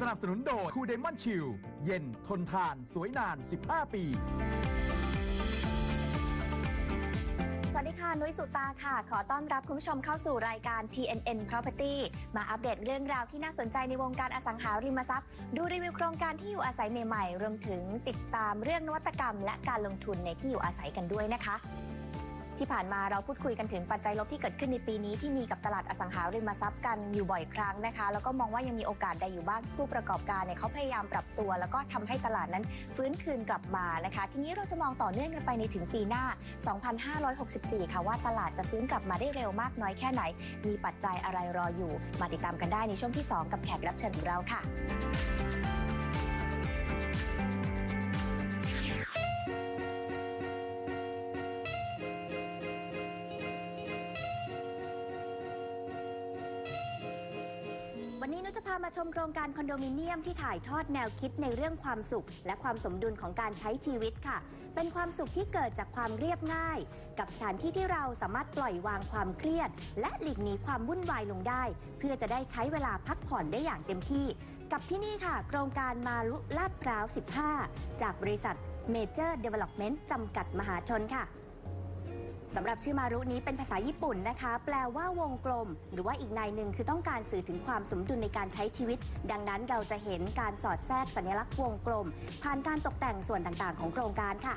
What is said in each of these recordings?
สนับสนุนโดยคูเดมอนชิลเย็นทนทานสวยนาน 15 ปี สวัสดีค่ะ นุ้ยสุตาค่ะ ขอต้อนรับคุณผู้ชมเข้าสู่รายการ TNN Property มาอัปเดตเรื่องราวที่น่าสนใจในวงการอสังหาริมทรัพย์ ดูรีวิวโครงการที่อยู่อาศัยใหม่ๆ รวมถึงติดตามเรื่องนวัตกรรม และการลงทุนในที่อยู่อาศัยกันด้วยนะคะ ที่ผ่านมาเราพูดคุยกันถึงปัจจัยลบที่เกิดขึ้นในปีนี้ที่มีกับตลาดอสังหาริมทรัพย์กันอยู่บ่อยครั้งนะคะ แล้วก็มองว่ายังมีโอกาสใดอยู่บ้างผู้ประกอบการเนี่ยเขาพยายามปรับตัว แล้วก็ทำให้ตลาดนั้นฟื้นคืนกลับมานะคะ ทีนี้เราจะมองต่อเนื่องกันไปในถึงปีหน้า 2564 ค่ะว่าตลาดจะฟื้นกลับมาได้เร็วมากน้อยแค่ไหน มีปัจจัยอะไรรออยู่ มาติดตามกันได้ในช่วงที่ 2 กับแขกรับเชิญของเราค่ะ มาชมโครงการคอนโดมิเนียมที่ถ่ายทอดแนวคิดในเรื่องความสุข และความสมดุลของการใช้ชีวิตค่ะ เป็นความสุขที่เกิดจากความเรียบง่าย กับสถานที่ที่เราสามารถปล่อยวางความเครียด และหลีกหนีความวุ่นวายลงได้ เพื่อจะได้ใช้เวลาพักผ่อนได้อย่างเต็มที่ กับที่นี่ค่ะ โครงการมาลุลาดพร้าว 15 จากบริษัท Major Development จำกัดมหาชนค่ะ สำหรับชื่อมารุนี้เป็นภาษาญี่ปุ่นนะคะ แปลว่าวงกลม หรือว่าอีกในหนึ่งคือต้องการสื่อถึงความสมดุลในการใช้ชีวิต ดังนั้นเราจะเห็นการสอดแทรกสัญลักษณ์วงกลม ผ่านการตกแต่งส่วนต่างๆ ของโครงการค่ะ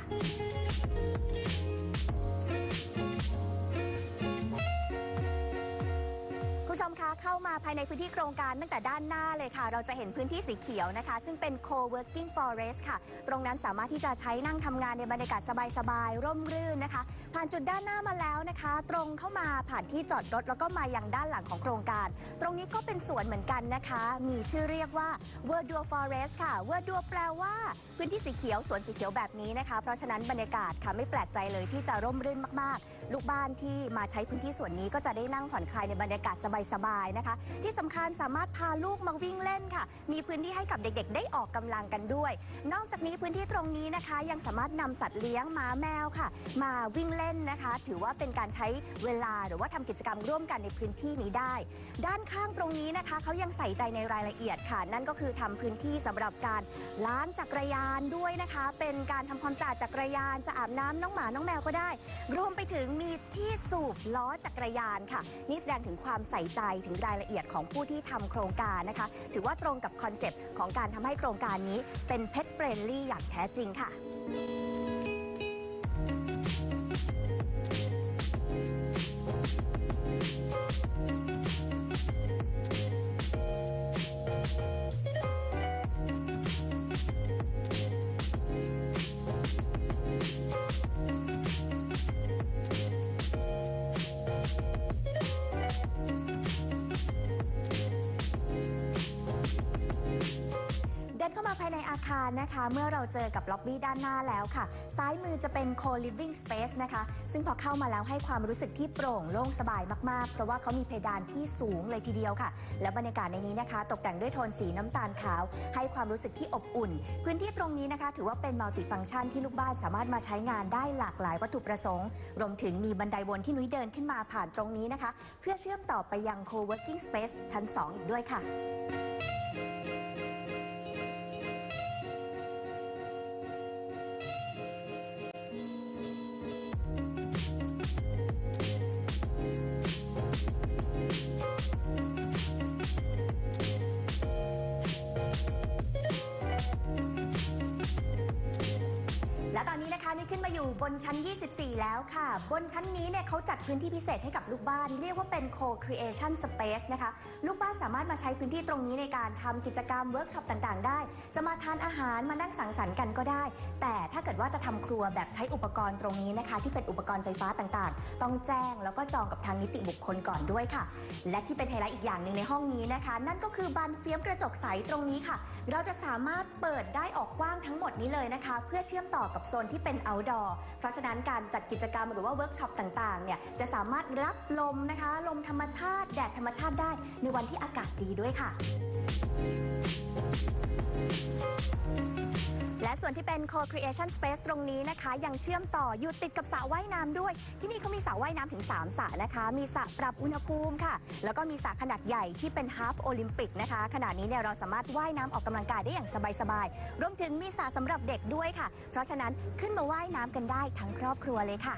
คุณผู้ชมคะเข้ามาภายในพื้นที่โครงการตั้งแต่ด้านหน้าเลยค่ะ เราจะเห็นพื้นที่สีเขียวนะคะ ซึ่งเป็น co-working forest ค่ะ ตรงนั้นสามารถที่จะใช้นั่งทำงานในบรรยากาศสบายๆ ร่มรื่นนะคะานจุดด้านหน้ามาแล้วนะคะ ตรงเข้ามาผ่านที่จอดรถแล้วก็มายังด้านหลังของโครงการ ตรงนี้ก็เป็นสวนเหมือนกันนะคะ มีชื่อเรียกว่า Verdure Forest ค่ะ Verdure แปลว่าพื้นที่สีเขียว สวนสีเขียวแบบนี้นะคะ เพราะฉะนั้นบรรยากาศค่ะไม่แปลกใจเลยที่จะร่มรื่นมากๆ ลูกบ้านที่มาใช้พื้นที่ส่วนนี้ก็จะได้นั่งผ่อนคลายในบรรยากาศสบายๆนะคะ ที่สำคัญสามารถพาลูกมาวิ่งเล่นค่ะ มีพื้นที่ให้กับเด็กๆ ได้ออกกำลังกันด้วย นอกจากนี้พื้นที่ตรงนี้นะคะ ยังสามารถนำสัตว์เลี้ยงหมาแมวค่ะ มาวิ่งเล่นนะคะ ถือว่าเป็นการใช้เวลาหรือว่าทำกิจกรรมร่วมกันในพื้นที่นี้ได้ ด้านข้างตรงนี้นะคะเขายังใส่ใจในรายละเอียดค่ะ นั่นก็คือทำพื้นที่สำหรับการล้างจักรยานด้วยนะคะ เป็นการทำความสะอาดจักรยาน จะอาบน้ำน้องหมาน้องแมวก็ได้ รวมไปถึงมีที่สูบล้อจักรยานค่ะ นี่แสดงถึงความใส่ใจถึงรายละเอียดของผู้ที่ทำโครงการนะคะ ถือว่าตรงกับคอนเซปต์ของการทำให้โครงการนี้เป็นเพ t เฟรนลี่อย่างแท้จริงค่ะ เข้ามาภายในอาคารนะคะ เมื่อเราเจอกับล็อบบี้ด้านหน้าแล้วค่ะ ซ้ายมือจะเป็น co-living space นะคะ ซึ่งพอเข้ามาแล้วให้ความรู้สึกที่โปร่งโล่งสบายมากๆ เพราะว่าเขามีเพดานที่สูงเลยทีเดียวค่ะ และบรรยากาศในนี้นะคะ ตกแต่งด้วยโทนสีน้ำตาลขาว ให้ความรู้สึกที่อบอุ่น พื้นที่ตรงนี้นะคะ ถือว่าเป็นมัลติฟัง c t ชันที่ลูกบ้านสามารถมาใช้งานได้หลากหลายวัตถุประสงค์ รวมถึงมีบันไดวนที่นุ้ยเดินขึ้นมาผ่านตรงนี้นะคะ เพื่อเชื่อมต่อไปยัง co-working space ชั้น 2 อีกด้วยค่ะและ อยู่บนชั้น 24 แล้วค่ะ บนชั้นนี้เนี่ยเขาจัดพื้นที่พิเศษให้กับลูกบ้าน เรียกว่าเป็น co-creation space นะคะ ลูกบ้านสามารถมาใช้พื้นที่ตรงนี้ในการทำกิจกรรมเวิร์กช็อปต่างๆ ได้ จะมาทานอาหารมานั่งสังสรรค์กันก็ได้ แต่ถ้าเกิดว่าจะทำครัวแบบใช้อุปกรณ์ตรงนี้นะคะ ที่เป็นอุปกรณ์ไฟฟ้าต่างๆ ต้องแจ้งแล้วก็จองกับทางนิติบุคคลก่อนด้วยค่ะ และที่เป็นไฮไลท์อีกอย่างหนึ่งในห้องนี้นะคะ นั่นก็คือบานเฟียมกระจกใสตรงนี้ค่ะ เราจะสามารถเปิดได้ออกกว้างทั้งหมดนี้เลยนะคะ เพื่อเชื่อมต่อกับโซนที่เป็น outdoor เพราะฉะนั้นการจัดกิจกรรมหรือว่าเวิร์กช็อปต่างๆเนี่ยจะสามารถรับลมนะคะ ลมธรรมชาติแดดธรรมชาติได้ในวันที่อากาศดีด้วยค่ะ และส่วนที่เป็น co-creation space ตรงนี้นะคะ ยังเชื่อมต่ออยู่ติดกับสระว่ายน้ำด้วย ที่นี่เขามีสระว่ายน้ำถึง 3สระนะคะ มีสระปรับอุณหภูมิค่ะ แล้วก็มีสระขนาดใหญ่ที่เป็น half โอลิมปิกนะคะ ขณะนี้เนี่ยเราสามารถว่ายน้ำออกกำลังกายได้อย่างสบายๆ รวมถึงมีสระสำหรับเด็กด้วยค่ะ เพราะฉะนั้นขึ้นมาว่ายน้ำกันได้ทั้งครอบครัวเลยค่ะ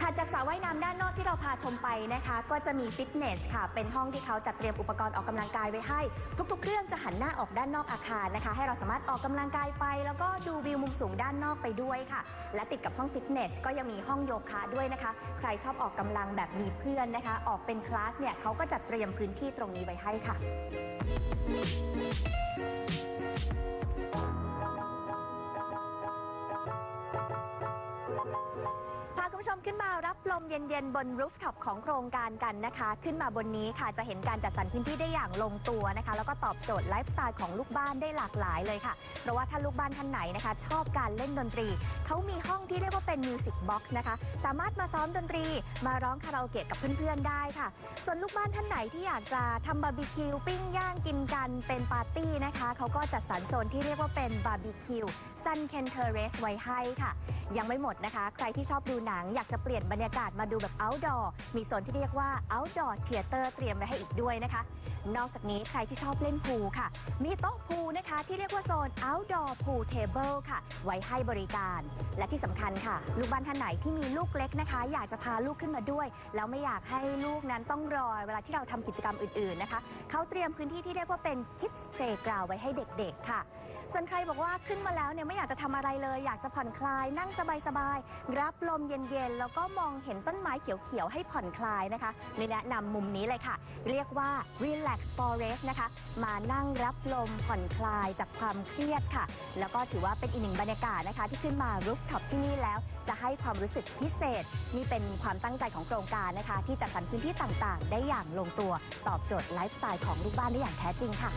ถัดจากสระว่ายน้ำด้านนอกที่เราพาชมไปนะคะ ก็จะมีฟิตเนสค่ะ เป็นห้องที่เขาจัดเตรียมอุปกรณ์ออกกำลังกายไว้ให้ ทุกๆ เครื่องจะหันหน้าออกด้านนอกอาคารนะคะ ให้เราสามารถออกกำลังกายไป แล้วก็ดูวิวมุมสูงด้านนอกไปด้วยค่ะ และติดกับห้องฟิตเนสก็ยังมีห้องโยคะด้วยนะคะ ใครชอบออกกำลังแบบมีเพื่อนนะคะ ออกเป็นคลาสเนี่ยเขาก็จัดเตรียมพื้นที่ตรงนี้ไว้ให้ค่ะ คุณผู้ชมขึ้นมารับลมเย็นๆ บนรูฟท็อปของโครงการกันนะคะ ขึ้นมาบนนี้ค่ะจะเห็นการจัดสรรพื้นที่ได้อย่างลงตัวนะคะ แล้วก็ตอบโจทย์ไลฟ์สไตล์ของลูกบ้านได้หลากหลายเลยค่ะ เพราะว่าถ้าลูกบ้านท่านไหนนะคะ ชอบการเล่นดนตรี เขามีห้องที่เรียกว่าเป็นมิวสิกบ็อกซ์นะคะ สามารถมาซ้อมดนตรี มาร้องคาราโอเกะกับเพื่อนๆได้ค่ะ ส่วนลูกบ้านท่านไหนที่อยากจะทำบาร์บีคิวปิ้งย่างกินกันเป็นปาร์ตี้นะคะเขาก็จัดสรรโซนที่เรียกว่าเป็นบาร์บีคิวซันเคนเทอร์เรสไว้ให้ค่ะ ยังไม่หมดนะคะ ใครที่ชอบดูหนังอยากจะเปลี่ยนบรรยากาศมาดูแบบ outdoor มีโซนที่เรียกว่า outdoor theater เตรียมไว้ให้อีกด้วยนะคะ นอกจากนี้ใครที่ชอบเล่นพูลค่ะ มีโต๊ะพูลนะคะที่เรียกว่าโซน outdoor pool table ค่ะ ไว้ให้บริการ และที่สำคัญค่ะ ลูกบ้านท่านไหนที่มีลูกเล็กนะคะ อยากจะพาลูกขึ้นมาด้วย แล้วไม่อยากให้ลูกนั้นต้องรอเวลาที่เราทำกิจกรรมอื่นๆนะคะ เขาเตรียมพื้นที่ที่เรียกว่าเป็น kids playground ไว้ให้เด็กๆค่ะ ส่วนใครบอกว่าขึ้นมาแล้วเนี่ยไม่อยากจะทำอะไรเลย อยากจะผ่อนคลาย นั่งสบายๆรับลมเย็นๆ แล้วก็มองเห็นต้นไม้เขียวๆ ให้ผ่อนคลายนะคะเลยแนะนำมุมนี้เลยค่ะ เรียกว่า relax forest นะคะ มานั่งรับลมผ่อนคลายจากความเครียดค่ะ แล้วก็ถือว่าเป็นอีกหนึ่งบรรยากาศนะคะ ที่ขึ้นมา rooftop ที่นี่แล้ว จะให้ความรู้สึกพิเศษ นี่เป็นความตั้งใจของโครงการนะคะ ที่จัดสรรพื้นที่ต่างๆ ได้อย่างลงตัว ตอบโจทย์ไลฟ์สไตล์ของลูกบ้านได้อย่างแท้จริงค่ะ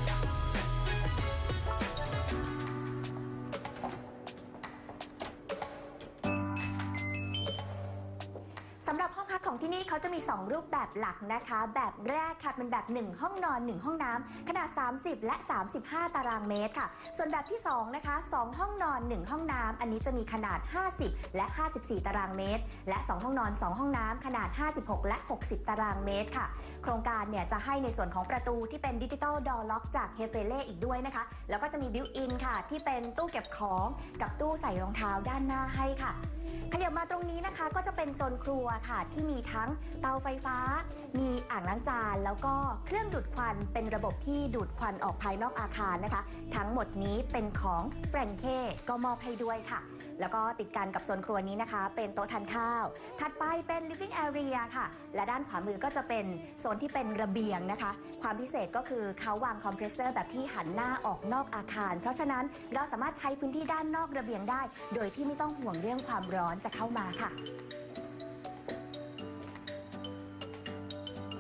เขาจะมี 2 รูปแบบหลักนะคะ แบบแรกค่ะเป็นแบบ 1 ห้องนอน 1 ห้องน้ำขนาด 30 และ 35 ตารางเมตรค่ะ ส่วนแบบที่2นะคะ2ห้องนอน 1 ห้องน้ำอันนี้จะมีขนาด 50 และ 54 ตารางเมตร และ 2 ห้องนอน 2 ห้องน้ำขนาด 56 และ 60 ตารางเมตรค่ะ โครงการเนี่ยจะให้ในส่วนของประตูที่เป็นดิจิตอลดอล็อกจากเฮเฟเล่อีกด้วยนะคะ แล้วก็จะมีบิวอินค่ะ ที่เป็นตู้เก็บของกับตู้ใส่รองเท้าด้านหน้าให้ค่ะขยับมาตรงนี้นะคะก็จะเป็นโซนครัวค่ะที่มีทั้งเตาไฟฟ้า มีอ่างล้างจาน แล้วก็เครื่องดูดควันเป็นระบบที่ดูดควันออกภายนอกอาคารนะคะ ทั้งหมดนี้เป็นของแฟรงเก้ก็มอบให้ด้วยค่ะ แล้วก็ติดกันกับโซนครัวนี้นะคะ เป็นโต๊ะทานข้าว ถัดไปเป็น living area ค่ะ และด้านขวามือก็จะเป็นโซนที่เป็นระเบียงนะคะ ความพิเศษก็คือเขาวางคอมเพรสเซอร์แบบที่หันหน้าออกนอกอาคาร เพราะฉะนั้นเราสามารถใช้พื้นที่ด้านนอกระเบียงได้ โดยที่ไม่ต้องห่วงเรื่องความร้อนจะเข้ามาค่ะ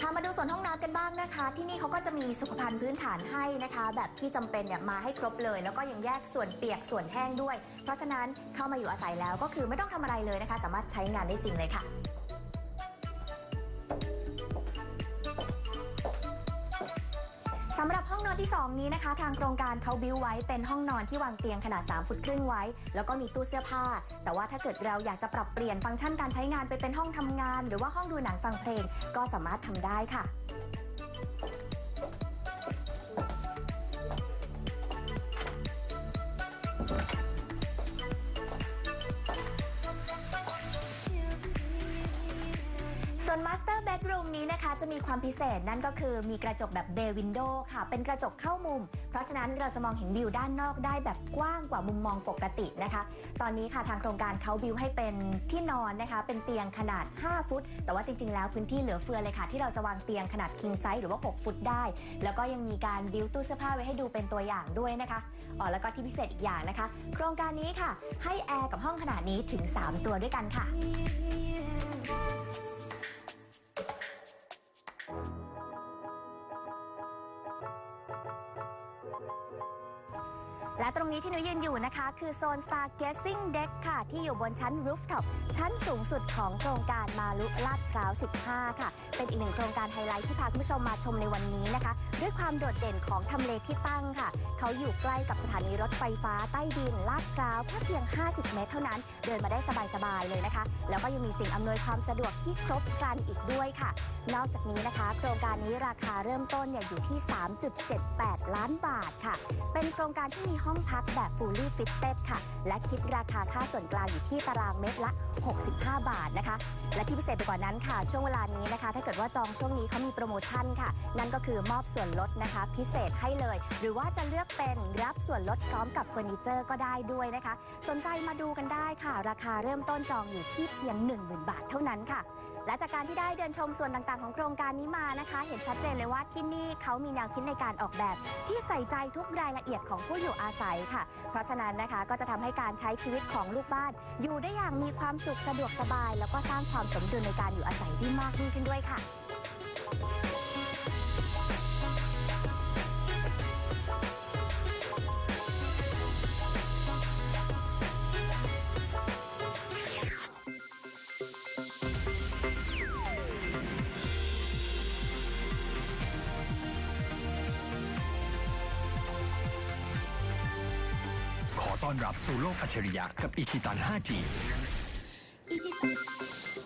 ามาดูส่วนห้องน้ำกันบ้างนะคะ ที่นี่เขาก็จะมีสุขภัณฑ์พื้นฐานให้นะคะ แบบที่จำเป็นเนี่ยมาให้ครบเลย แล้วก็ยังแยกส่วนเปียกส่วนแห้งด้วย เพราะฉะนั้นเข้ามาอยู่อาศัยแล้วก็คือไม่ต้องทำอะไรเลยนะคะ สามารถใช้งานได้จริงเลยค่ะ สำหรับห้องนอนที่ 2 นี้นะคะ ทางโครงการเขาบิวไว้เป็นห้องนอนที่วางเตียงขนาด 3 ฟุตครึ่งไว้ แล้วก็มีตู้เสื้อผ้า แต่ว่าถ้าเกิดเราอยากจะปรับเปลี่ยนฟังก์ชันการใช้งานไปเป็นห้องทำงาน หรือว่าห้องดูหนังฟังเพลง ก็สามารถทำได้ค่ะ จะมีความพิเศษนั่นก็คือมีกระจกแบบ Bay Window ค่ะ เป็นกระจกเข้ามุม เพราะฉะนั้นเราจะมองเห็นวิวด้านนอกได้แบบกว้างกว่ามุมมองปกตินะคะ ตอนนี้ค่ะทางโครงการเขาบิวให้เป็นที่นอนนะคะ เป็นเตียงขนาด 5 ฟุต แต่ว่าจริง ๆ แล้วพื้นที่เหลือเฟือเลยค่ะ ที่เราจะวางเตียงขนาด king size หรือว่า 6 ฟุตได้ แล้วก็ยังมีการบิวตู้เสื้อผ้าไว้ให้ดูเป็นตัวอย่างด้วยนะคะอ๋อแล้วก็ที่พิเศษอีกอย่างนะคะ โครงการนี้ค่ะ ให้แอร์กับห้องขนาดนี้ถึง 3 ตัวด้วยกันค่ะ และตรงนี้ที่หนูยืนอยู่นะคะ คือโซน Stargazing Deck ค่ะ ที่อยู่บนชั้น Rooftop ชั้นสูงสุดของโครงการมาลุลาดพร้าว 15 ค่ะ เป็นอีกหนึ่งโครงการไฮไลท์ที่พาคุณผู้ชมมาชมในวันนี้นะคะ ด้วยความโดดเด่นของทำเลที่ตั้งค่ะ เขาอยู่ใกล้กับสถานีรถไฟฟ้าใต้ดินลาดพร้าวแค่เพียง 50 เมตรเท่านั้น เดินมาได้สบายๆเลยนะคะ แล้วก็ยังมีสิ่งอำนวยความสะดวกที่ครบครันอีกด้วยค่ะ นอกจากนี้นะคะ โครงการนี้ราคาเริ่มต้นเนี่ยอยู่ที่ 3.78 ล้านบาทค่ะ เป็นโครงการที่มีห้องพักแบบ fully fitted ค่ะ และคิดราคาค่าส่วนกลางอยู่ที่ตารางเมตรละ 65 บาทนะคะ และที่พิเศษไปกว่านั้นค่ะ ช่วงเวลานี้นะคะ ถ้าเกิดว่าจองช่วงนี้เขามีโปรโมชั่นค่ะ นั่นก็คือมอบส่วนลดนะคะ พิเศษให้เลย หรือว่าจะเลือกเป็นรับส่วนลดพร้อมกับเฟอร์นิเจอร์ก็ได้ด้วยนะคะ สนใจมาดูกันได้ค่ะ ราคาเริ่มต้นจองอยู่ที่เพียง 10,000 บาทเท่านั้นค่ะ และจากการที่ได้เดินชมส่วนต่างๆ ของโครงการนี้มานะคะ เห็นชัดเจนเลยว่าที่นี่เขามีแนวคิดในการออกแบบ ที่ใส่ใจทุกรายละเอียดของผู้อยู่อาศัยค่ะ เพราะฉะนั้นนะคะก็จะทำให้การใช้ชีวิตของลูกบ้าน อยู่ได้อย่างมีความสุขสะดวกสบาย แล้วก็สร้างความสมดุลในการอยู่อาศัยที่มากยิ่งขึ้นด้วยค่ะ รับสู่โลกอัจฉริยะกับอีคิตัน 5G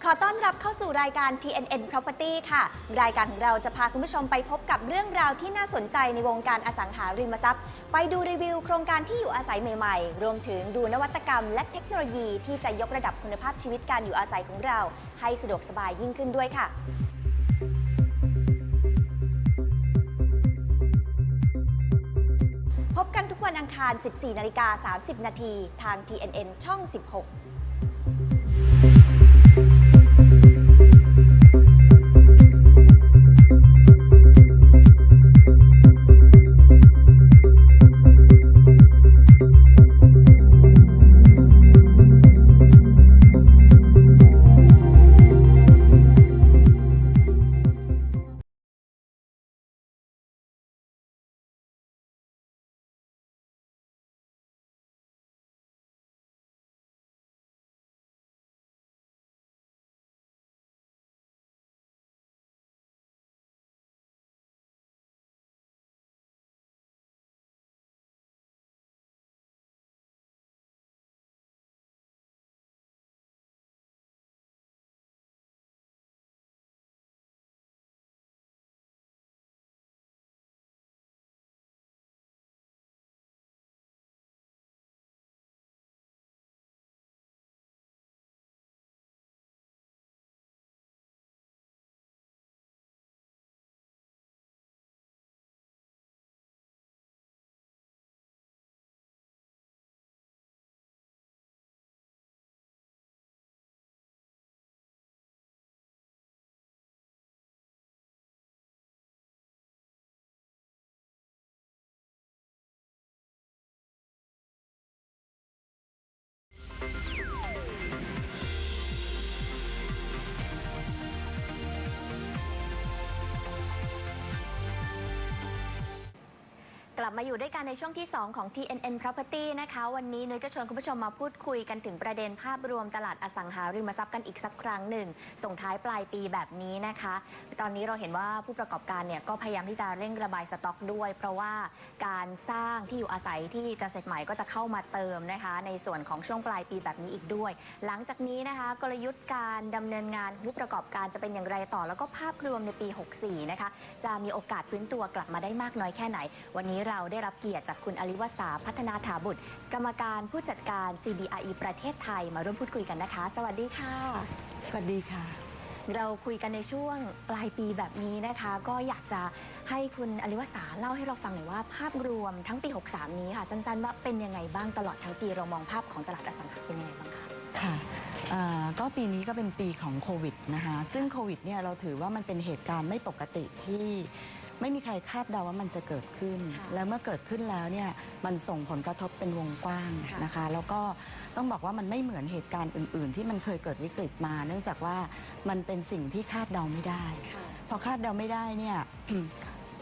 ขอต้อนรับเข้าสู่รายการ TNN Property ค่ะ รายการของเราจะพาคุณผู้ชมไปพบกับเรื่องราวที่น่าสนใจในวงการอสังหาริมทรัพย์ ไปดูรีวิวโครงการที่อยู่อาศัยใหม่ๆ รวมถึงดูนวัตกรรมและเทคโนโลยีที่จะยกระดับคุณภาพชีวิตการอยู่อาศัยของเรา ให้สะดวกสบายยิ่งขึ้นด้วยค่ะ คาร 14 นาฬิกา 30 นาที ทาง TNN ช่อง 16 Thank you. กลับมาอยู่ด้วยกันในช่วงที่ 2 ของ TNN Property นะคะ วันนี้นุ้ยจะชวนคุณผู้ชมมาพูดคุยกันถึงประเด็นภาพรวมตลาดอสังหาริมทรัพย์กันอีกสักครั้งหนึ่ง ส่งท้ายปลายปีแบบนี้นะคะ ตอนนี้เราเห็นว่าผู้ประกอบการเนี่ยก็พยายามที่จะเร่งระบายสต็อกด้วย เพราะว่าการสร้างที่อยู่อาศัยที่จะเสร็จใหม่ก็จะเข้ามาเติมนะคะ ในส่วนของช่วงปลายปีแบบนี้อีกด้วย หลังจากนี้นะคะ กลยุทธ์การดำเนินงานผู้ประกอบการจะเป็นอย่างไรต่อ แล้วก็ภาพรวมในปี 64 นะคะ จะมีโอกาสฟื้นตัวกลับมาได้มากน้อยแค่ไหน วันนี้เราได้รับเกียรติจากคุณอลิวสาพัฒนาถาบุตร กรรมการผู้จัดการ CBRE ประเทศไทย มาร่วมพูดคุยกันนะคะ สวัสดีค่ะ สวัสดีค่ะ เราคุยกันในช่วงปลายปีแบบนี้นะคะ ก็อยากจะให้คุณอลิวสาเล่าให้เราฟังหน่อยว่าภาพรวมทั้งปี 63 นี้ค่ะ สั้นๆ ว่าเป็นยังไงบ้างตลอดทั้งปีเรามองภาพของตลาดอสังหาเป็นยังไงบ้างคะค่ะเอ่อก็ปีนี้ก็เป็นปีของโควิดนะคะซึ่งโควิดเนี่ยเราถือว่ามันเป็นเหตุการณ์ไม่ปกติที่ ไม่มีใครคาดเดาว่ามันจะเกิดขึ้นค่ะแล้วเมื่อเกิดขึ้นแล้วเนี่ยมันส่งผลกระทบเป็นวงกว้างค่ะนะคะ แล้วก็ต้องบอกว่ามันไม่เหมือนเหตุการณ์อื่น ๆ ที่มันเคยเกิดวิกฤตมา เนื่องจากว่ามันเป็นสิ่งที่คาดเดาไม่ได้ พอคาดเดาไม่ได้เนี่ย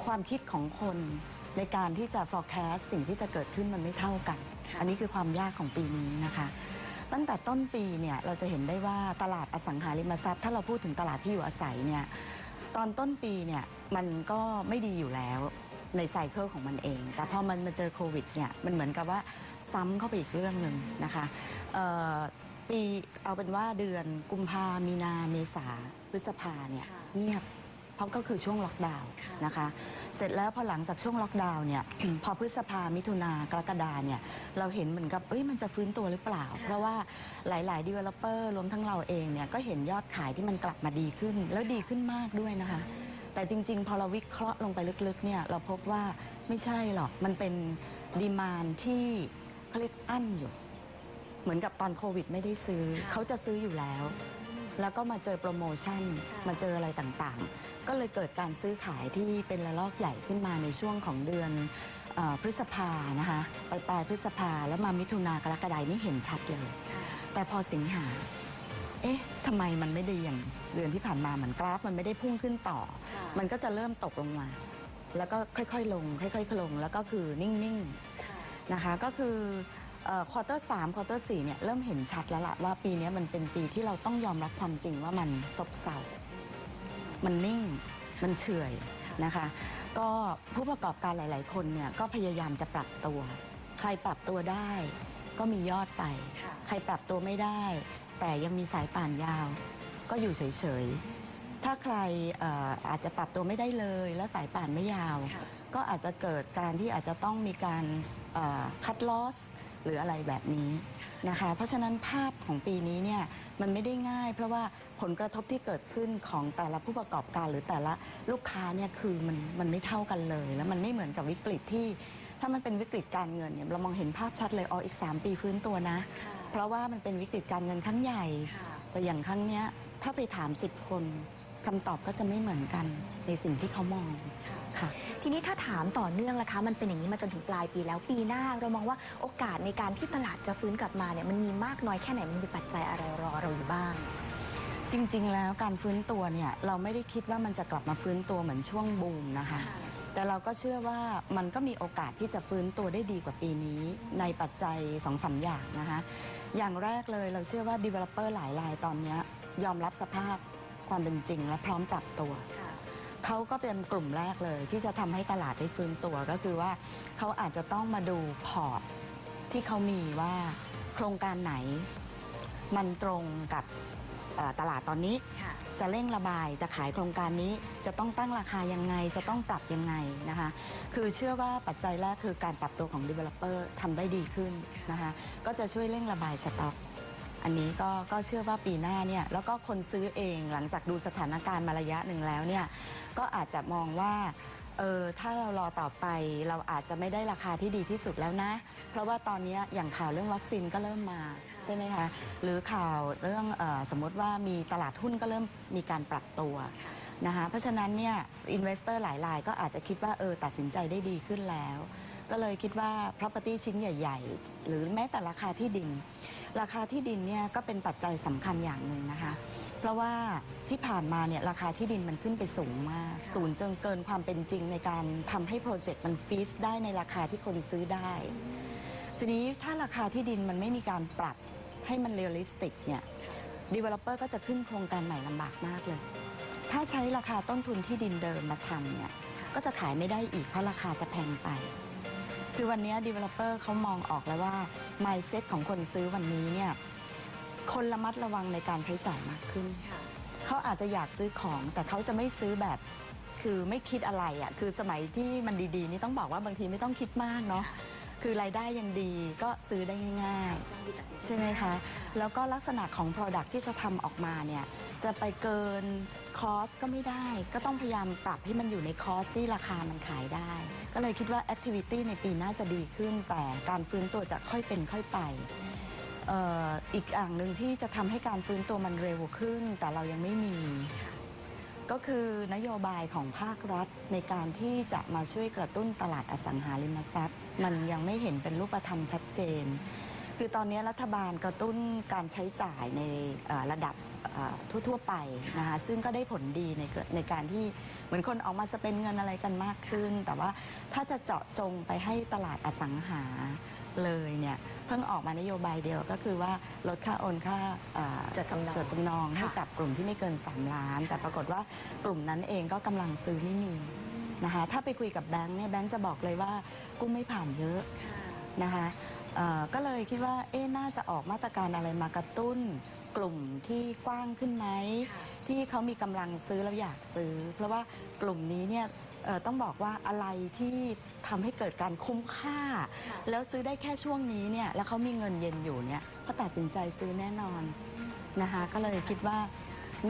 ความคิดของคนในการที่จะ forecast สิ่งที่จะเกิดขึ้นมันไม่เท่ากันค่ะอันนี้คือความยากของปีนี้นะคะ ตั้งแต่ต้นปีเนี่ยเราจะเห็นได้ว่าตลาดอสังหาริมทรัพย์ ถ้าเราพูดถึงตลาดที่อยู่อาศัยเนี่ย ตอนต้นปีเนี่ยมันก็ไม่ดีอยู่แล้วในไซเคิลของมันเอง แต่พอมันมาเจอโควิดเนี่ยมันเหมือนกับว่าซ้ำเข้าไปอีกเรื่องหนึ่งนะคะปีเอาเป็นว่าเดือนกุมภามีนาเมษาพฤษภาเนี่ยเงียบ เพราะก็คือช่วงล็อกดาวน์ค่ะนะคะ เสร็จแล้วพอหลังจากช่วงล็อกดาวน์เนี่ย พอพฤษภามิถุนากรกฎาเนี่ยเราเห็นเหมือนกับเอ้ยมันจะฟื้นตัวหรือเปล่า เพราะว่าหลายๆ developer รวมทั้งเราเองเนี่ยก็เห็นยอดขายที่มันกลับมาดีขึ้น แล้วดีขึ้นมากด้วยนะคะ แต่จริง ๆ พอเราวิเคราะห์ลงไปลึกๆเนี่ยเราพบว่าไม่ใช่หรอกมันเป็นดีมานที่เขาเรียกอั้นอยู่ เหมือนกับตอนโควิดไม่ได้ซื้อค่ะเขาจะซื้ออยู่แล้ว แล้วก็มาเจอโปรโมชั่นค่ะมาเจออะไรต่างๆ ก็เลยเกิดการซื้อขายที่เป็นระลอกใหญ่ขึ้นมาในช่วงของเดือนเออพฤษภานะคะปลายปลายๆพฤษภาแล้วมามิถุนากรกฎานี่เห็นชัดเลย แต่พอสิงหา เอ๊ะทำไมมันไม่ดีอย่างเดือนที่ผ่านมาเหมือนกราฟมันไม่ได้พุ่งขึ้นต่อค่ะมันก็จะเริ่มตกลงมา แล้วก็ค่อยๆลง ค่อยๆลง แล้วก็คือนิ่งๆนะคะก็คือ ควอเตอร์สามควอเตอร์สี่เนี่ยเริ่มเห็นชัดแล้วล่ะว่าปีนี้มันเป็นปีที่เราต้องยอมรับความจริงว่ามันซบเซา มันนิ่ง มันเฉื่อยนะคะ ก็ผู้ประกอบการหลาย ๆ คนเนี่ยก็พยายามจะปรับตัว ใครปรับตัวได้ ก็มียอดไปค่ะใครปรับตัวไม่ได้ แต่ยังมีสายป่านยาว ก็อยู่เฉย ๆ ถ้าใครเอ่ออาจจะปรับตัวไม่ได้เลย และสายป่านไม่ยาวค่ะก็อาจจะเกิดการที่อาจจะต้องมีการคัดลอส หรืออะไรแบบนี้นะคะ เพราะฉะนั้นภาพของปีนี้เนี่ยมันไม่ได้ง่าย เพราะว่าผลกระทบที่เกิดขึ้นของแต่ละผู้ประกอบการหรือแต่ละลูกค้าเนี่ยคือมันมันไม่เท่ากันเลย แล้วมันไม่เหมือนกับวิกฤตที่ ถ้ามันเป็นวิกฤตการเงินเนี่ยเรามองเห็นภาพชัดเลยอ๋ออีก 3 ปีฟื้นตัวนะ เพราะว่ามันเป็นวิกฤตการเงินครั้งใหญ่ค่ะแต่อย่างครั้งเนี้ยถ้าไปถาม 10 คนคำตอบก็จะไม่เหมือนกันในสิ่งที่เขามอง ค่ะ ทีนี้ถ้าถามต่อเนื่องล่ะคะ มันเป็นอย่างนี้มาจนถึงปลายปีแล้วปีหน้า เรามองว่าโอกาสในการที่ตลาดจะฟื้นกลับมาเนี่ยมันมีมากน้อยแค่ไหนมันมีปัจจัยอะไรรอเราอยู่บ้าง จริงๆ แล้วการฟื้นตัวเนี่ยเราไม่ได้คิดว่ามันจะกลับมาฟื้นตัวเหมือนช่วงบูมนะคะ แต่เราก็เชื่อว่ามันก็มีโอกาสที่จะฟื้นตัวได้ดีกว่าปีนี้ ในปัจจัยสองสามอย่างนะคะ อย่างแรกเลยเราเชื่อว่า Developer หลายรายตอนเนี้ยยอมรับสภาพความเป็นจริงและพร้อมปรับตัว เขาก็เป็นกลุ่มแรกเลย ที่จะทำให้ตลาดได้ฟื้นตัวก็คือว่าเขาอาจจะต้องมาดูพอร์ตที่เขามีว่าโครงการไหน มันตรงกับเอ่อตลาดตอนนี้ ค่ะ จะเร่งระบายจะขายโครงการนี้จะต้องตั้งราคายังไง จะต้องปรับยังไงนะคะ คือเชื่อว่าปัจจัยแรกคือการปรับตัวของ Developer ทำได้ดีขึ้นนะคะ ก็จะช่วยเร่งระบายสต็อก อันนี้ก็ก็เชื่อว่าปีหน้าเนี่ยแล้วก็คนซื้อเองหลังจากดูสถานการณ์มาระยะหนึ่งแล้วเนี่ยก็อาจจะมองว่าเออถ้าเรารอต่อไปเราอาจจะไม่ได้ราคาที่ดีที่สุดแล้วนะ เพราะว่าตอนนี้อย่างข่าวเรื่องวัคซีนก็เริ่มมาใช่ไหมคะหรือข่าวเรื่องออสมมติว่ามีตลาดหุ้นก็เริ่มมีการปรับตัวนะคะเพราะฉะนั้นเนี่ยอินเวสเตอร์หลายรายก็อาจจะคิดว่าเออตัดสินใจได้ดีขึ้นแล้ว ก็เลยคิดว่า property ชิ้นใหญ่ ๆ หรือแม้แต่ราคาที่ดิน ราคาที่ดินเนี่ยก็เป็นปัจจัยสำคัญอย่างหนึ่งนะคะ เพราะว่าที่ผ่านมาเนี่ยราคาที่ดินมันขึ้นไปสูงมาก สูงจนเกินความเป็นจริงในการทำให้โปรเจกต์มันฟีสได้ในราคาที่คนซื้อได้ ทีนี้ถ้าราคาที่ดินมันไม่มีการปรับให้มันเรียลลิสติกเนี่ย developer ก็จะขึ้นโครงการใหม่ลำบากมากเลย ถ้าใช้ราคาต้นทุนที่ดินเดิมมาทำเนี่ย ก็จะขายไม่ได้อีกเพราะราคาจะแพงไป คือวันนี้ developer เขามองออกแล้วว่า mindset ของคนซื้อวันนี้เนี่ยคนระมัดระวังในการใช้จ่ายมากขึ้น เขาอาจจะอยากซื้อของแต่เขาจะไม่ซื้อแบบคือไม่คิดอะไรอะ่ะคือสมัยที่มันดีๆ นี่ต้องบอกว่าบางทีไม่ต้องคิดมากเนาะ คือรายได้ยังดีก็ซื้อได้ง่ายๆใช่ไหมคะแล้วก็ลักษณะของ Product ที่เขาทำออกมาเนี่ยจะไปเกินคอสก็ไม่ได้ ก็ต้องพยายามปรับให้มันอยู่ในคอสที่ราคามันขายได้ ก็เลยคิดว่า Activity ในปีหน้าจะดีขึ้นแต่การฟื้นตัวจะค่อยเป็นค่อยไปเอ่ออีกอย่างหนึ่งที่จะทำให้การฟื้นตัวมันเร็วขึ้น แต่เรายังไม่มี ก็คือนโยบายของภาครัฐในการที่จะมาช่วยกระตุ้นตลาดอสังหาริมทรัพย์ มันยังไม่เห็นเป็นรูปธรรมชัดเจน คือตอนนี้รัฐบาลกระตุ้นการใช้จ่ายในระดับทั่วๆไปนะคะซึ่งก็ได้ผลดีในในการที่เหมือนคนออกมาสเปนเงินอะไรกันมากขึ้น แต่ว่าถ้าจะเจาะจงไปให้ตลาดอสังหาเลยเนี่ย เพิ่งออกมานโยบายเดียวก็คือว่าลดค่าโอนค่าเอ่อจดจำนองจดจำนองให้ค่ะ กับกลุ่มที่ไม่เกิน 3 ล้าน แต่ปรากฏว่ากลุ่มนั้นเองก็กำลังซื้อไม่มีนะคะถ้าไปคุยกับแบงค์เนี่ยแบงค์จะบอกเลยว่ากู้ไม่ผ่านเยอะ นะคะเอ่อก็เลยคิดว่าเอ๊ะน่าจะออกมาตรการอะไรมากระตุ้น กลุ่มที่กว้างขึ้นไหม ที่เขามีกำลังซื้อแล้วอยากซื้อ เพราะว่ากลุ่มนี้เนี่ย เอ่อต้องบอกว่าอะไรที่ทำให้เกิดการคุ้มค่า แล้วซื้อได้แค่ช่วงนี้เนี่ยแล้วเขามีเงินเย็นอยู่เนี่ยเขาตัดสินใจซื้อแน่นอนนะคะก็เลยคิดว่า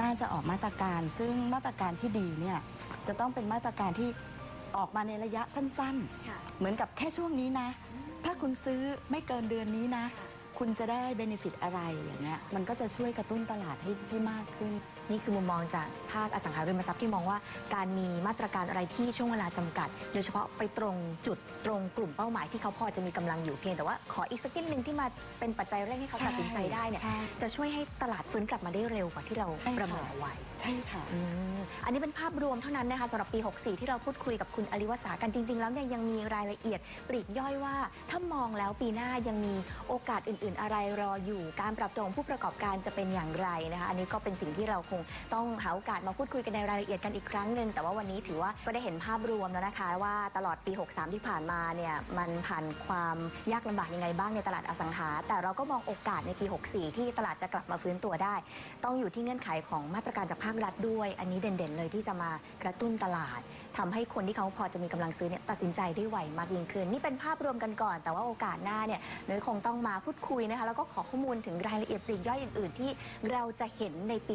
น่าจะออกมาตรการ ซึ่งมาตรการที่ดีเนี่ยจะต้องเป็นมาตรการที่ออกมาในระยะสั้นๆเหมือนกับแค่ช่วงนี้นะ ถ้าคุณซื้อไม่เกินเดือนนี้นะ คุณจะได้เบนฟิตอะไรอย่างเงี้ย มันก็จะช่วยกระตุ้นตลาดให้ให้มากขึ้น นี่คือมุมมองจากภาคอสังหาริมทรัพย์ที่มองว่าการมีมาตรการอะไรที่ช่วงเวลาจำกัด โดยเฉพาะไปตรงจุดตรงกลุ่มเป้าหมายที่เขาพอจะมีกำลังอยู่เพียงแต่ว่าขออีกสักนิดนึงที่มาเป็นปัจจัยเร่งให้เขาใช่ตัดสินใจได้เนี่ยใช่จะช่วยให้ตลาดฟื้นกลับมาได้เร็วกว่าที่เราใช่ค่ะประเมินเอาไว้ใช่ค่ะอืมอันนี้เป็นภาพรวมเท่านั้นนะคะสำหรับปี 64 ที่เราพูดคุยกับคุณอลิวสากันจริง ๆ แล้วเนี่ยยังมีรายละเอียดปลีกย่อยว่า ถ้ามองแล้วปีหน้ายังมีโอกาสอื่น ๆ อะไรรออยู่ การปรับตัวของผู้ประกอบการจะเป็นอย่างไรนะคะ อันนี้ก็เป็นสิ่งที่เราคงต้องหาโอกาสมาพูดคุยกันในรายละเอียดกันอีกครั้งหนึ่งแต่ว่าวันนี้ถือว่าก็ได้เห็นภาพรวมแล้วนะคะ ว่าตลอดปี 63 ที่ผ่านมาเนี่ยมันผ่านความยากลำบากยังไงบ้างในตลาดอสังหา แต่เราก็มองโอกาสในปี 64 ที่ตลาดจะกลับมาฟื้นตัวได้ ต้องอยู่ที่เงื่อนไขของมาตรการจากภาครัฐด้วย อันนี้เด่นๆเลยที่จะมากระตุ้นตลาด ทำให้คนที่เขาพอจะมีกำลังซื้อเนี่ยตัดสินใจได้ไวมากยิ่งขึ้น นี่เป็นภาพรวมกันก่อน แต่ว่าโอกาสหน้าเนี่ยเนยคงต้องมาพูดคุยนะคะแล้วก็ขอข้อมูลถึงรายละเอียดปลีกย่อยอื่น ๆ ที่เราจะเห็นในปี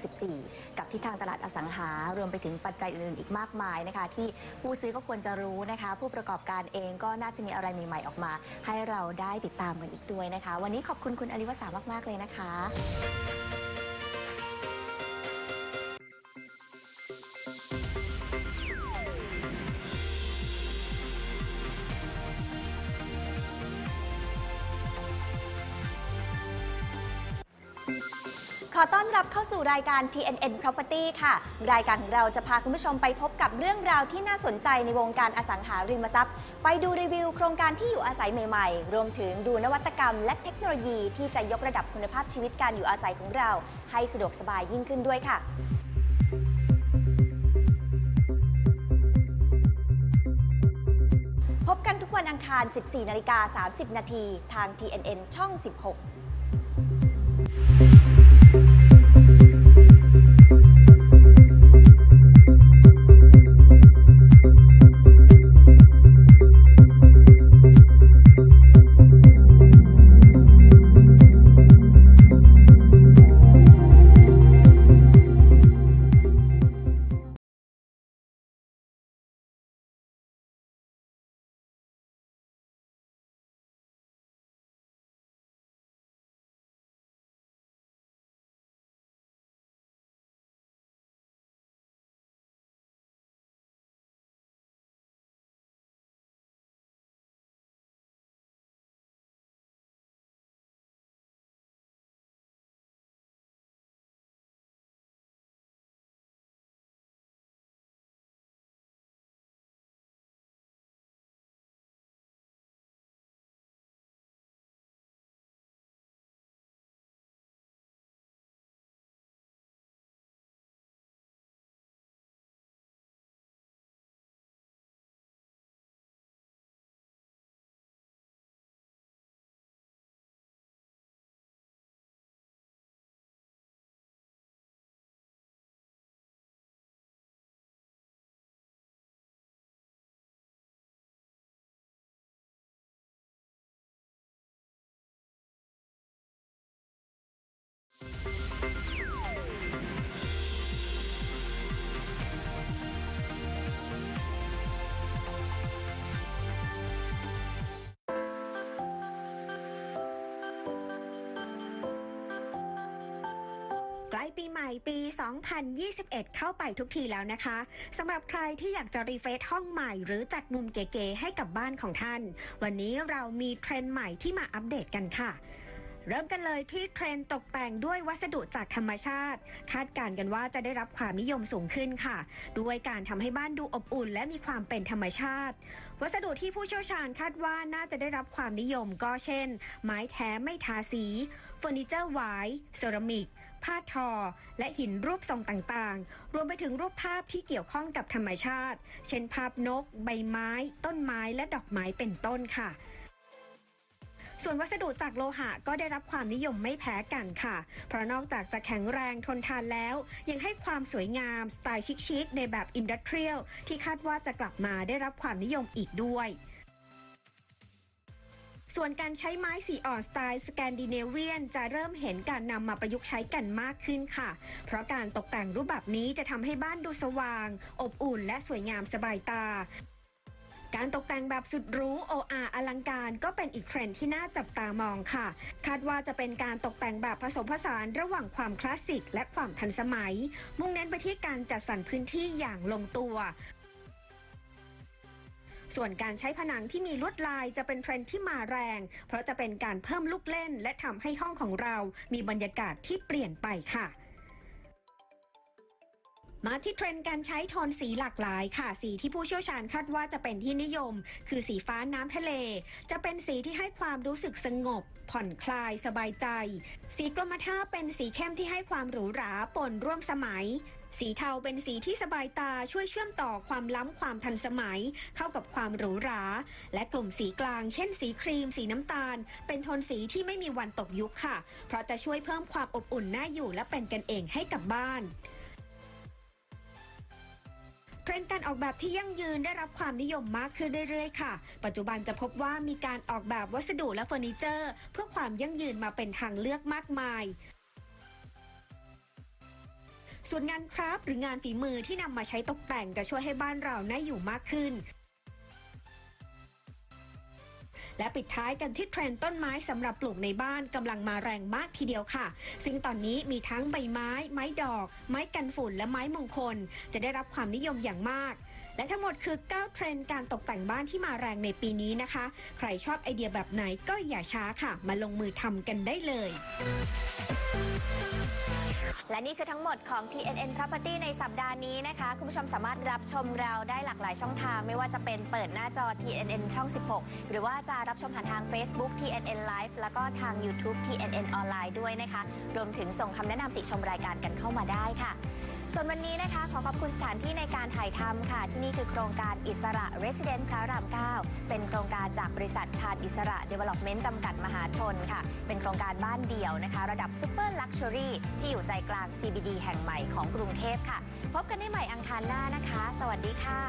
2564 กับทิศทางตลาดอสังหารวมไปถึงปัจจัยอื่น ๆ อีกมากมายนะคะที่ผู้ซื้อก็ควรจะรู้นะคะ ผู้ประกอบการเองก็น่าจะมีอะไรใหม่ ๆ ออกมา ให้เราได้ติดตามกันอีกด้วยนะคะ วันนี้ขอบคุณคุณอลิวสามาก ๆ เลยนะคะ สู่รายการ TNN Property ค่ะ รายการของเราจะพาคุณผู้ชมไปพบกับเรื่องราวที่น่าสนใจในวงการอสังหาริมทรัพย์ ไปดูรีวิวโครงการที่อยู่อาศัยใหม่ๆ รวมถึงดูนวัตกรรมและเทคโนโลยีที่จะยกระดับคุณภาพชีวิตการอยู่อาศัยของเรา ให้สะดวกสบายยิ่งขึ้นด้วยค่ะพบกันทุกวันอังคาร 14 นาฬิกา 30 นาที ทาง TNN ช่อง 16 ปีใหม่ปี 2021 เข้าไปทุกทีแล้วนะคะสำหรับใครที่อยากจะรีเฟซห้องใหม่ หรือจัดมุมเก๋ๆให้กับบ้านของท่าน วันนี้เรามีเทรนด์ใหม่ที่มาอัปเดตกันค่ะเริ่มกันเลยที่เทรนด์ตกแต่งด้วยวัสดุจากธรรมชาติ คาดการณ์กันว่าจะได้รับความนิยมสูงขึ้นค่ะ ด้วยการทำให้บ้านดูอบอุ่น และมีความเป็นธรรมชาติ วัสดุที่ผู้เชี่ยวชาญคาดว่าน่าจะได้รับความนิยมก็เช่น ไม้แท้ไม่ทาสีเฟอร์นิเจอร์หวายเซรามิก ผ้าทอ และหินรูปทรงต่างๆ รวมไปถึงรูปภาพที่เกี่ยวข้องกับธรรมชาติ เช่นภาพนก ใบไม้ ต้นไม้และดอกไม้เป็นต้นค่ะส่วนวัสดุจากโลหะก็ได้รับความนิยมไม่แพ้กันค่ะ เพราะนอกจากจะแข็งแรงทนทานแล้ว ยังให้ความสวยงาม สไตล์ชิคๆในแบบอินดัสเทรียลที่คาดว่าจะกลับมาได้รับความนิยมอีกด้วย ส่วนการใช้ไม้สีอ่อนสไตล์สแกนดิเนเวียน จะเริ่มเห็นการนำมาประยุกต์ใช้กันมากขึ้นค่ะ เพราะการตกแต่งรูปแบบนี้จะทำให้บ้านดูสว่าง อบอุ่นและสวยงามสบายตาการตกแต่งแบบสุดหรูโออาอลังการก็เป็นอีกเทรนด์ที่น่าจับตามองค่ะ คาดว่าจะเป็นการตกแต่งแบบผสมผสานระหว่างความคลาสสิกและความทันสมัย มุ่งเน้นไปที่การจัดสรรพื้นที่อย่างลงตัว ส่วนการใช้ผนังที่มีลวดลายจะเป็นเทรนด์ที่มาแรง เพราะจะเป็นการเพิ่มลูกเล่น และทำให้ห้องของเรามีบรรยากาศที่เปลี่ยนไปค่ะมาที่เทรนด์การใช้โทนสีหลากหลายค่ะ สีที่ผู้เชี่ยวชาญคาดว่าจะเป็นที่นิยม คือสีฟ้าน้ำทะเล จะเป็นสีที่ให้ความรู้สึกสงบ ผ่อนคลายสบายใจ สีกรมท่าเป็นสีเข้มที่ให้ความหรูหราปนร่วมสมัย สีเทาเป็นสีที่สบายตาช่วยเชื่อมต่อความล้ำความทันสมัย เข้ากับความหรูหรา และกลุ่มสีกลาง เช่น สีครีม สีน้ำตาล เป็นโทนสีที่ไม่มีวันตกยุคค่ะ เพราะจะช่วยเพิ่มความอบอุ่นน่าอยู่และเป็นกันเองให้กับบ้านเทรนด์การออกแบบที่ยั่งยืนได้รับความนิยมมากขึ้นเรื่อยๆ ค่ะ ปัจจุบันจะพบว่ามีการออกแบบวัสดุและเฟอร์นิเจอร์ เพื่อความยั่งยืนมาเป็นทางเลือกมากมาย ส่วนงานคราฟหรืองานฝีมือที่นำมาใช้ตกแต่งจะช่วยให้บ้านเราน่าอยู่มากขึ้น และปิดท้ายกันที่เทรนด์ต้นไม้สำหรับปลูกในบ้านกำลังมาแรงมากทีเดียวค่ะ ซึ่งตอนนี้มีทั้งใบไม้ ไม้ดอก ไม้กันฝุ่นและไม้มงคล จะได้รับความนิยมอย่างมากและทั้งหมดคือ 9 เทรนด์การตกแต่งบ้านที่มาแรงในปีนี้นะคะ ใครชอบไอเดียแบบไหนก็อย่าช้าค่ะ มาลงมือทำกันได้เลย และนี่คือทั้งหมดของ TNN Property ในสัปดาห์นี้นะคะ คุณผู้ชมสามารถรับชมเราได้หลากหลายช่องทาง ไม่ว่าจะเป็นเปิดหน้าจอ TNN ช่อง 16 หรือว่าจะรับชมผ่านทาง Facebook TNN Live แล้วก็ทาง YouTube TNN Online ด้วยนะคะ รวมถึงส่งคำแนะนำติชมรายการกันเข้ามาได้ค่ะ ส่วนวันนี้นะคะขอขอบคุณสถานที่ในการถ่ายทำค่ะ ที่นี่คือโครงการอิสระ Resident พระราม 9 เป็นโครงการจากบริษัทชาญอิสระเดเวล็อปเมนต์จำกัดมหาชนค่ะ เป็นโครงการบ้านเดี่ยวนะคะ ระดับซูเปอร์ลักชัวรี่ที่อยู่ใจกลาง CBD แห่งใหม่ของกรุงเทพค่ะ พบกันได้ใหม่อังคารหน้านะคะ สวัสดีค่ะ